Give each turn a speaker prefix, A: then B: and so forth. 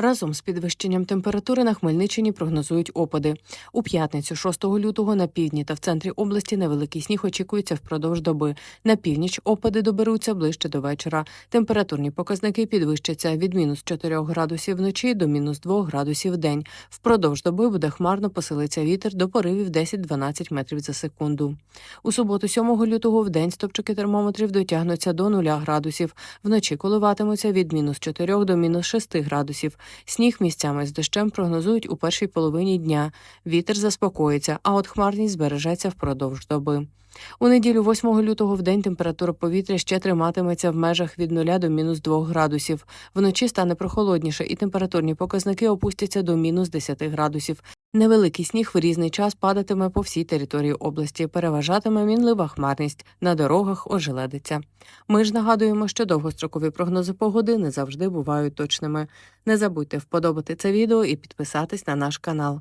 A: Разом з підвищенням температури на Хмельниччині прогнозують опади. У п'ятницю, 6 лютого, на півдні та в центрі області невеликий сніг очікується впродовж доби. На північ опади доберуться ближче до вечора. Температурні показники підвищаться від мінус 4 градусів вночі до мінус 2 градусів в день. Впродовж доби буде хмарно посилиться вітер до поривів 10-12 метрів за секунду. У суботу, 7 лютого, в день стопчики термометрів дотягнуться до 0 градусів. Вночі коливатимуться від мінус 4 до мінус 6 градусів. Сніг місцями з дощем прогнозують у першій половині дня. Вітер заспокоїться, а от хмарність збережеться впродовж доби. У неділю 8 лютого в день температура повітря ще триматиметься в межах від 0 до мінус 2 градусів. Вночі стане прохолодніше, і температурні показники опустяться до мінус 10 градусів. Невеликий сніг в різний час падатиме по всій території області. Переважатиме мінлива хмарність. На дорогах ожеледиться. Ми ж нагадуємо, що довгострокові прогнози погоди не завжди бувають точними. Не забудьте вподобати це відео і підписатись на наш канал.